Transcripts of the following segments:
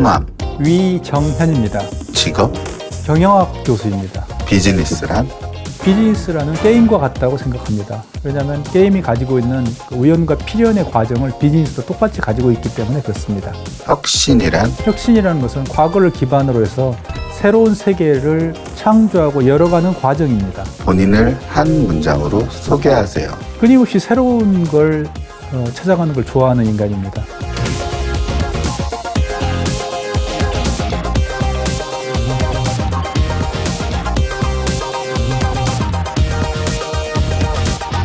성함, 위정현입니다. 직업, 경영학 교수입니다. 비즈니스란 비즈니스라는 게임과 같다고 생각합니다. 왜냐하면 게임이 가지고 있는 그 우연과 필연의 과정을 비즈니스도 똑같이 가지고 있기 때문에 그렇습니다. 혁신이란 혁신이라는 것은 과거를 기반으로 해서 새로운 세계를 창조하고 열어가는 과정입니다. 본인을 한 문장으로 소개하세요. 끊임없이 새로운 걸 어, 찾아가는 걸 좋아하는 인간입니다.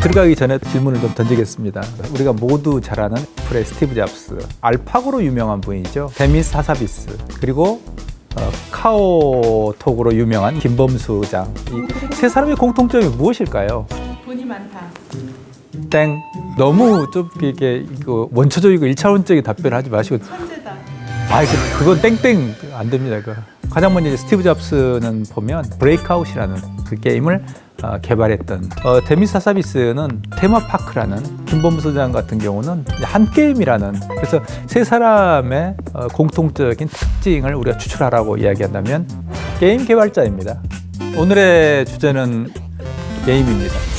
들어가기 전에 질문을 좀 던지겠습니다. 우리가 모두 잘 아는 애플의 스티브 잡스, 알파고로 유명한 분이죠. 데미스 하사비스, 그리고 어, 카오톡으로 유명한 김범수 장. 이 세 사람의 공통점이 무엇일까요? 돈이 많다. 땡. 너무 좀 이렇게 이거 원초적이고 일차원적인 답변을 하지 마시고 천재다. 아 그, 그건 땡땡 안 됩니다. 그 가장 먼저 이제 스티브 잡스는 보면 브레이크아웃이라는 그 게임을 어, 개발했던 어, 데미사 서비스는 테마파크라는 김범수 소장 같은 경우는 한 게임이라는 그래서 세 사람의 어, 공통적인 특징을 우리가 추출하라고 이야기한다면 게임 개발자입니다. 오늘의 주제는 게임입니다.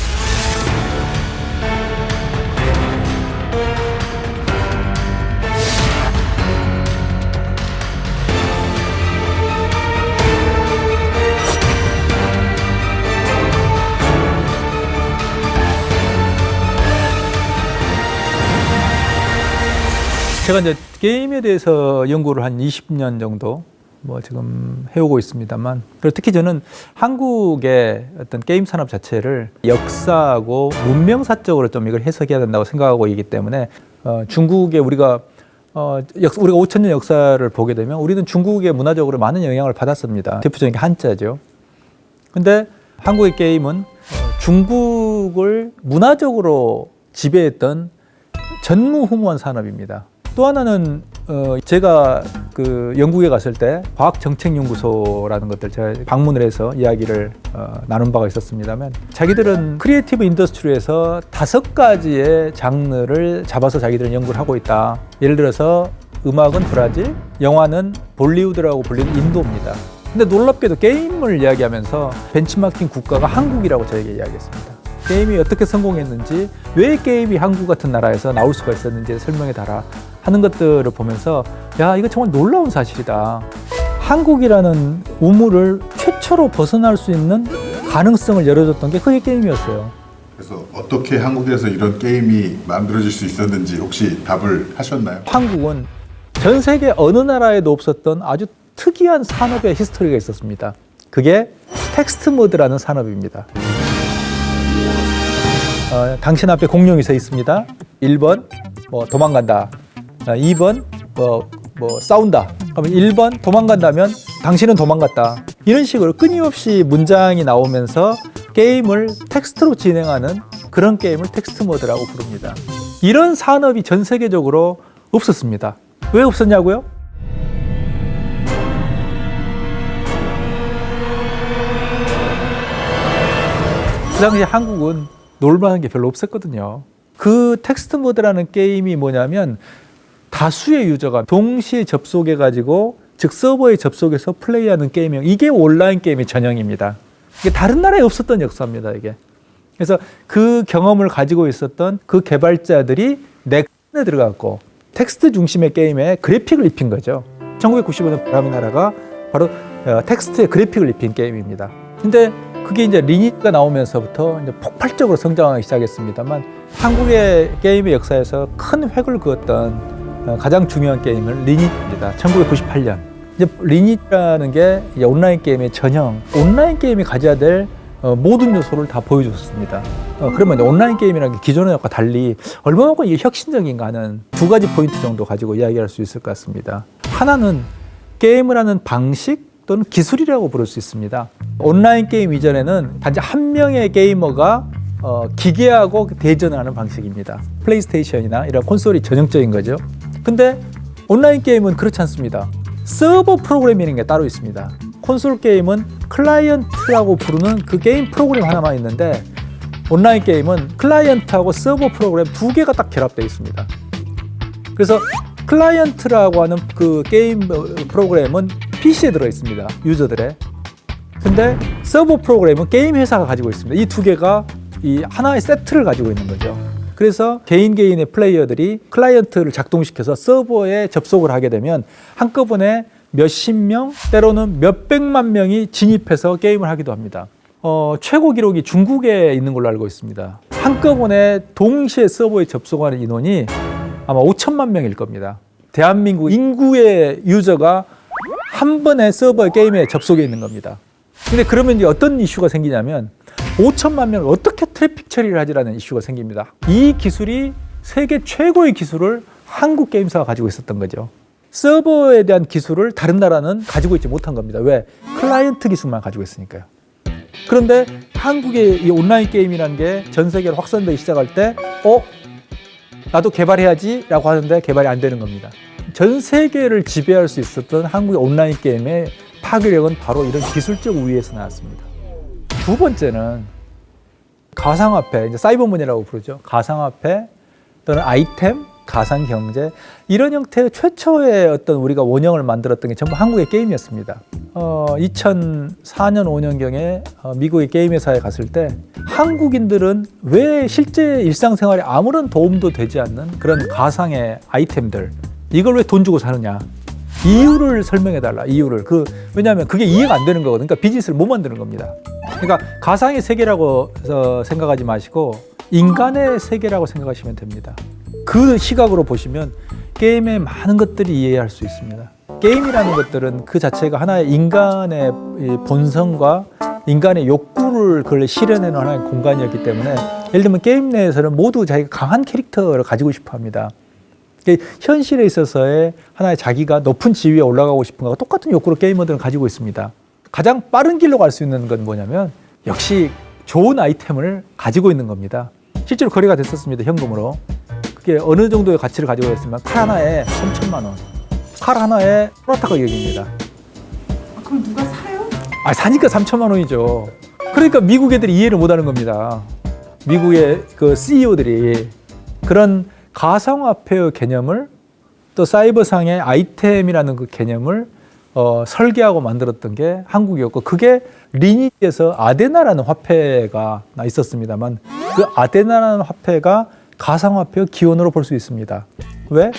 제가 이제 게임에 대해서 연구를 한 20년 정도 뭐 지금 해오고 있습니다만 그리고 특히 저는 한국의 어떤 게임 산업 자체를 역사하고 문명사적으로 좀 이걸 해석해야 된다고 생각하고 있기 때문에 어, 중국에 우리가 어, 역, 우리가 5천 년 역사를 보게 되면 우리는 중국의 문화적으로 많은 영향을 받았습니다. 대표적인 게 한자죠. 근데 한국의 게임은 어, 중국을 문화적으로 지배했던 전무후무한 산업입니다. 또 하나는 어 제가 그 영국에 갔을 때 과학정책연구소라는 것들 제가 방문을 해서 이야기를 어 나눈 바가 있었습니다만 자기들은 크리에이티브 인더스트리에서 다섯 가지의 장르를 잡아서 자기들은 연구를 하고 있다. 예를 들어서 음악은 브라질, 영화는 볼리우드라고 불리는 인도입니다. 근데 놀랍게도 게임을 이야기하면서 벤치마킹 국가가 한국이라고 저에게 이야기했습니다. 게임이 어떻게 성공했는지 왜 게임이 한국 같은 나라에서 나올 수가 있었는지 설명해 달라 하는 것들을 보면서 야 이거 정말 놀라운 사실이다. 한국이라는 우물을 최초로 벗어날 수 있는 가능성을 열어줬던 게 그게 게임이었어요. 그래서 어떻게 한국에서 이런 게임이 만들어질 수 있었는지 혹시 답을 하셨나요? 한국은 전 세계 어느 나라에도 없었던 아주 특이한 산업의 히스토리가 있었습니다. 그게 텍스트 모드라는 산업입니다. 어, 당신 앞에 공룡이 서 있습니다. 1번 뭐 도망간다. 아, 2번 뭐, 뭐 싸운다. 그러면 1번 도망간다면 당신은 도망갔다. 이런 식으로 끊임없이 문장이 나오면서 게임을 텍스트로 진행하는 그런 게임을 텍스트 모드라고 부릅니다. 이런 산업이 전 세계적으로 없었습니다. 왜 없었냐고요? 그 당시 한국은 놀만한 게 별로 없었거든요. 그 텍스트 모드라는 게임이 뭐냐면 다수의 유저가 동시에 접속해 가지고 즉 서버에 접속해서 플레이하는 게임이요. 이게 온라인 게임의 전형입니다. 이게 다른 나라에 없었던 역사입니다. 이게. 그래서 그 경험을 가지고 있었던 그 개발자들이 넥슨에 들어갔고 텍스트 중심의 게임에 그래픽을 입힌 거죠. 1995년 바람의 나라가 바로 어, 텍스트에 그래픽을 입힌 게임입니다. 근데 그게 이제 리니지가 나오면서부터 이제 폭발적으로 성장하기 시작했습니다만 한국의 게임의 역사에서 큰 획을 그었던 어, 가장 중요한 게임은 리니지입니다. 1998년. 이제 리니지라는 게 이제 온라인 게임의 전형, 온라인 게임이 가져야 될 어, 모든 요소를 다 보여줬습니다. 어, 그러면 온라인 게임이라는 게 기존의 것과 달리 얼마만큼 혁신적인가 하는 두 가지 포인트 정도 가지고 이야기할 수 있을 것 같습니다. 하나는 게임을 하는 방식 또는 기술이라고 부를 수 있습니다. 온라인 게임 이전에는 단지 한 명의 게이머가 어, 기계하고 대전을 하는 방식입니다. 플레이스테이션이나 이런 콘솔이 전형적인 거죠. 근데 온라인 게임은 그렇지 않습니다. 서버 프로그램이라는 게 따로 있습니다. 콘솔 게임은 클라이언트라고 부르는 그 게임 프로그램 하나만 있는데 온라인 게임은 클라이언트하고 서버 프로그램 두 개가 딱 결합되어 있습니다. 그래서 클라이언트라고 하는 그 게임 어, 프로그램은 PC에 들어 있습니다. 유저들의. 근데 서버 프로그램은 게임 회사가 가지고 있습니다. 이 두 개가 이 하나의 세트를 가지고 있는 거죠. 그래서 개인 개인의 플레이어들이 클라이언트를 작동시켜서 서버에 접속을 하게 되면 한꺼번에 몇십 명, 때로는 몇백만 명이 진입해서 게임을 하기도 합니다. 어, 최고 기록이 중국에 있는 걸로 알고 있습니다. 한꺼번에 동시에 서버에 접속하는 인원이 아마 5천만 명일 겁니다. 대한민국 인구의 유저가 한 번에 서버 게임에 접속해 있는 겁니다. 근데 그러면 이제 어떤 이슈가 생기냐면 5천만 명을 어떻게 트래픽 처리를 하지라는 이슈가 생깁니다. 이 기술이 세계 최고의 기술을 한국 게임사가 가지고 있었던 거죠. 서버에 대한 기술을 다른 나라는 가지고 있지 못한 겁니다. 왜? 클라이언트 기술만 가지고 있으니까요. 그런데 한국의 이 온라인 게임이라는 게 전 세계로 확산되기 시작할 때, 어? 나도 개발해야지 라고 하는데 개발이 안 되는 겁니다. 전 세계를 지배할 수 있었던 한국의 온라인 게임의 파괴력은 바로 이런 기술적 우위에서 나왔습니다. 두 번째는 가상화폐, 이제 사이버머니라고 부르죠. 가상화폐 또는 아이템, 가상경제 이런 형태의 최초의 어떤 우리가 원형을 만들었던 게 전부 한국의 게임이었습니다. 어, 2004년 5년경에 어, 미국의 게임 회사에 갔을 때 한국인들은 왜 실제 일상생활에 아무런 도움도 되지 않는 그런 가상의 아이템들 이걸 왜 돈 주고 사느냐 이유를 설명해 달라 이유를 그 왜냐하면 그게 이해가 안 되는 거거든요. 그러니까 비즈니스를 못 만드는 겁니다. 그러니까 가상의 세계라고 어, 생각하지 마시고 인간의 세계라고 생각하시면 됩니다. 그 시각으로 보시면 게임의 많은 것들이 이해할 수 있습니다. 게임이라는 것들은 그 자체가 하나의 인간의 이 본성과 인간의 욕구를 그걸 실현해내는 하나의 공간이었기 때문에 예를 들면 게임 내에서는 모두 자기가 강한 캐릭터를 가지고 싶어 합니다. 이게 현실에 있어서의 하나의 자기가 높은 지위에 올라가고 싶은 거와 똑같은 욕구를 게이머들은 가지고 있습니다. 가장 빠른 길로 갈 수 있는 건 뭐냐면 역시 좋은 아이템을 가지고 있는 겁니다. 실제로 거래가 됐었습니다. 현금으로. 그게 어느 정도의 가치를 가지고 있으면 칼 하나에 3천만 원. 칼 하나에 프라타 가격입니다. 아, 그럼 누가 사요? 아, 사니까 3천만 원이죠. 그러니까 미국 애들이 이해를 못 하는 겁니다. 미국의 그 CEO들이 그런 가상화폐의 개념을 또 사이버상의 아이템이라는 그 개념을 어, 설계하고 만들었던 게 한국이었고 그게 리니지에서 아데나라는 화폐가 있었습니다만 그 아데나라는 화폐가 가상화폐의 기원으로 볼 수 있습니다. 왜?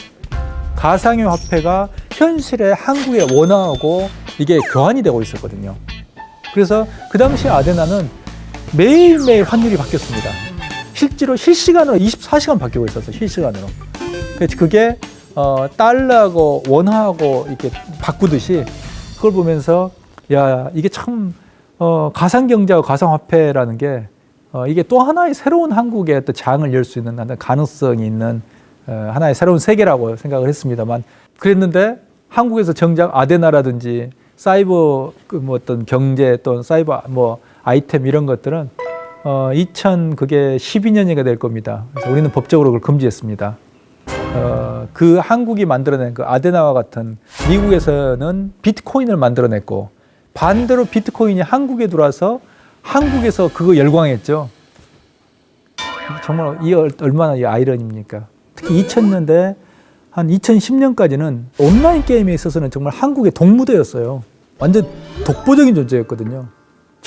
가상의 화폐가 현실의 한국에 원화하고 이게 교환이 되고 있었거든요. 그래서 그 당시 아데나는 매일매일 환율이 바뀌었습니다. 실제로 실시간으로 24시간 바뀌고 있었어요. 실시간으로. 그게 어, 달러하고 원화하고 이렇게 바꾸듯이 그걸 보면서 야 이게 참 어, 가상 경제와 가상 화폐라는 게 어, 이게 또 하나의 새로운 한국의 또 장을 열 수 있는 가능성이 있는 어, 하나의 새로운 세계라고 생각을 했습니다.만 그랬는데 한국에서 정작 아데나라든지 사이버 그뭐 어떤 경제 또는 사이버 뭐 아이템 이런 것들은 어, 2000 그게 12년이가 될 겁니다. 그래서 우리는 법적으로 그걸 금지했습니다. 어, 그 한국이 만들어낸 그 아데나와 같은 미국에서는 비트코인을 만들어냈고 반대로 비트코인이 한국에 들어와서 한국에서 그거 열광했죠. 정말 이 얼- 얼마나 이 아이러니입니까? 특히 2000년대 한 2010년까지는 온라인 게임에 있어서는 정말 한국의 동무대였어요. 완전 독보적인 존재였거든요.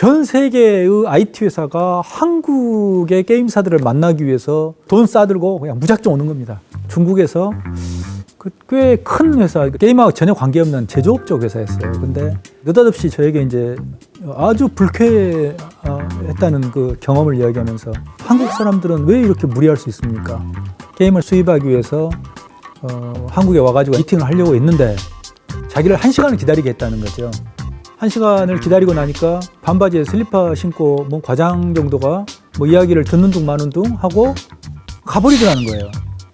전 세계의 IT 회사가 한국의 게임사들을 만나기 위해서 돈 싸들고 그냥 무작정 오는 겁니다. 중국에서 그 꽤 큰 회사, 게임하고 전혀 관계없는 제조업 쪽 회사였어요. 근데 느닷없이 저에게 이제 아주 불쾌했다는 그 경험을 이야기하면서 한국 사람들은 왜 이렇게 무리할 수 있습니까? 게임을 수입하기 위해서 어, 한국에 와가지고 미팅을 하려고 했는데 자기를 한 시간을 기다리게 했다는 거죠. 한 시간을 기다리고 나니까 반바지에 슬리퍼 신고 뭐 과장 정도가 뭐 이야기를 듣는 둥 마는 둥 하고 가버리더라는 거예요.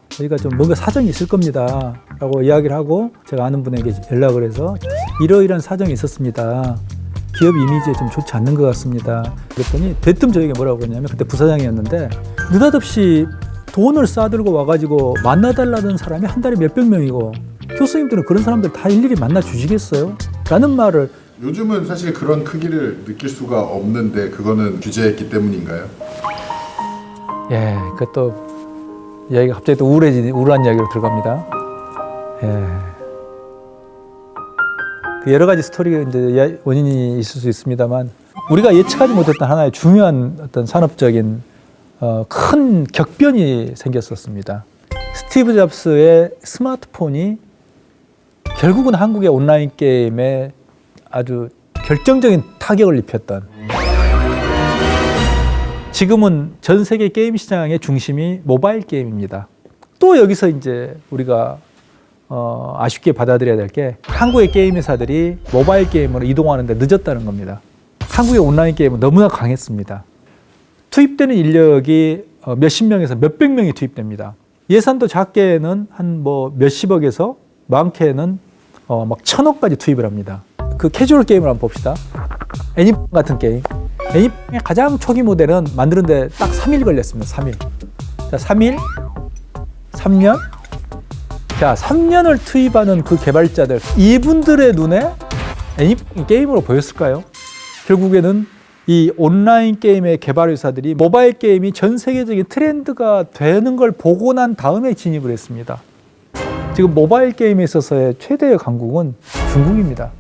저희가 좀 뭔가 사정이 있을 겁니다. 라고 이야기를 하고 제가 아는 분에게 연락을 해서 이러이러한 사정이 있었습니다. 기업 이미지에 좀 좋지 않는 것 같습니다. 그랬더니 대뜸 저에게 뭐라고 했냐면 그때 부사장이었는데 느닷없이 돈을 싸들고 와가지고 만나달라는 사람이 한 달에 몇백 명이고 교수님들은 그런 사람들 다 일일이 만나 주시겠어요? 라는 말을 요즘은 사실 그런 크기를 느낄 수가 없는데 그거는 규제했기 때문인가요? 예, 그또 이야기가 갑자기 또 우울해지 우울한 이야기로 들어갑니다. 예. 그 여러 가지 스토리가 이제 야- 원인이 있을 수 있습니다만 우리가 예측하지 못했던 하나의 중요한 어떤 산업적인 어, 큰 격변이 생겼었습니다. 스티브 잡스의 스마트폰이 결국은 한국의 온라인 게임에 아주 결정적인 타격을 입혔던 지금은 전 세계 게임 시장의 중심이 모바일 게임입니다. 또 여기서 이제 우리가 어, 아쉽게 받아들여야 될 게 한국의 게임 회사들이 모바일 게임으로 이동하는데 늦었다는 겁니다. 한국의 온라인 게임은 너무나 강했습니다. 투입되는 인력이 어, 몇십 명에서 몇백 명이 투입됩니다. 예산도 작게는 한 뭐 몇십억에서 많게는 어, 막 천억까지 투입을 합니다. 그 캐주얼 게임을 한번 봅시다. 애니팡 같은 게임. 애니팡의 가장 초기 모델은 만드는데 딱 3일 걸렸습니다. 3일. 자, 3일, 3년. 자, 3년을 투입하는 그 개발자들, 이분들의 눈에 애니팡이 게임으로 보였을까요? 결국에는 이 온라인 게임의 개발 회사들이 모바일 게임이 전 세계적인 트렌드가 되는 걸 보고 난 다음에 진입을 했습니다. 지금 모바일 게임에 있어서의 최대의 강국은 중국입니다.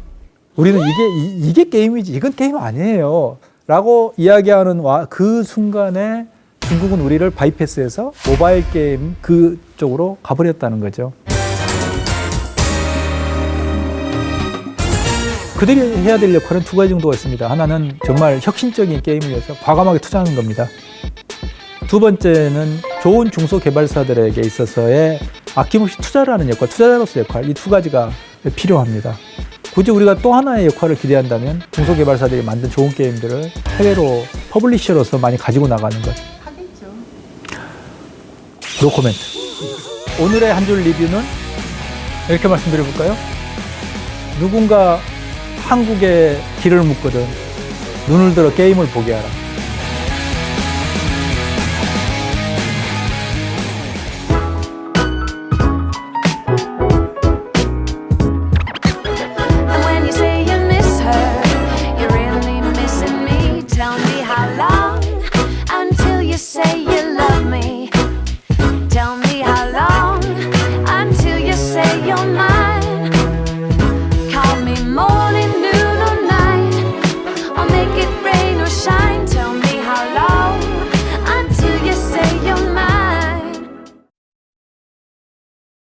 우리는 이게 이, 게 게임이지 이건 게임 아니에요. 라고 이야기하는 와, 그 순간에 중국은 우리를 바이패스해서 모바일 게임 그쪽으로 가버렸다는 거죠. 그들이 해야 될 역할은 두 가지 정도가 있습니다. 하나는 정말 혁신적인 게임을 위해서 과감하게 투자하는 겁니다. 두 번째는 좋은 중소 개발사들에게 있어서의 아낌없이 투자를 하는 역할, 투자자로서의 역할, 이 두 가지가 필요합니다. 굳이 우리가 또 하나의 역할을 기대한다면 중소개발사들이 만든 좋은 게임들을 해외로 퍼블리셔로서 많이 가지고 나가는 것. 하겠죠. 노 코멘트. 오늘의 한 줄 리뷰는 이렇게 말씀드려볼까요? 누군가 한국에 길을 묻거든 눈을 들어 게임을 보게 하라.